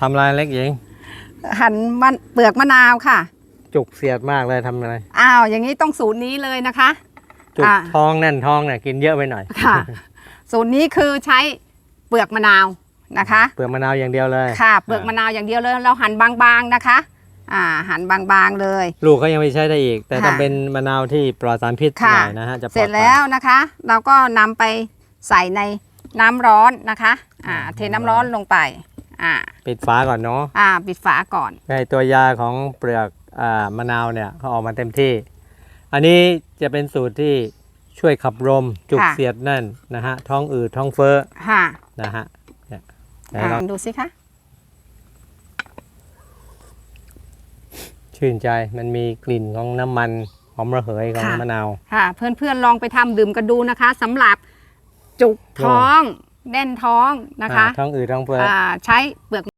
ทำอะไรเล็กหญิง หั่นมันเปลือกมะนาวค่ะ จุกเสียดมากเลยทำอะไร อ้าว อย่างนี้ต้องสูตรนี้เลยนะคะ จุกอ่าท้องแน่นท้องเนี่ยกินเยอะไปหน่อย ค่ะ สูตรนี้คือใช้เปลือกมะนาวนะคะ เปลือกมะนาวอย่างเดียวเลย ค่ะ เปลือกมะนาวอย่างเดียวเลย เราหั่นบางๆนะคะ อ่า หั่นบางๆเลย ลูกก็ยังไม่ใช้ได้อีก แต่ค่ะ ต้องเป็นมะนาวที่ปลอดสารพิษหค่ะ น่อยนะฮะจะปลอดเสร็จภัยแล้วนะคะ เราก็นำไปใส่ในน้ำร้อนนะคะ อ่า เทน้ำร้อนลงไป อ่าปิดฝาก่อนเนาะอ่า ปิดฝาก่อนให้ตัวยาของเปลือกอ่ามะนาวเนี่ยเขาออกมาเต็มที่ อันนี้จะเป็นสูตรที่ช่วยขับลมจุกค่ะเสียดแน่นนะฮะท้องอืดท้องเฟ้อค่ะนะฮะเนี่ยไหนอ่าลองดูสิคะชื่นใจมันมีกลิ่นของน้ำมันหอมระเหยของมะนาว ค่ะ เพื่อนๆลองไปทำดื่มกันดูนะคะสำหรับจุกท้อง แน่นท้องนะคะอ่าท้องอืดท้องเฟ้อ อ่าใช้เปลือก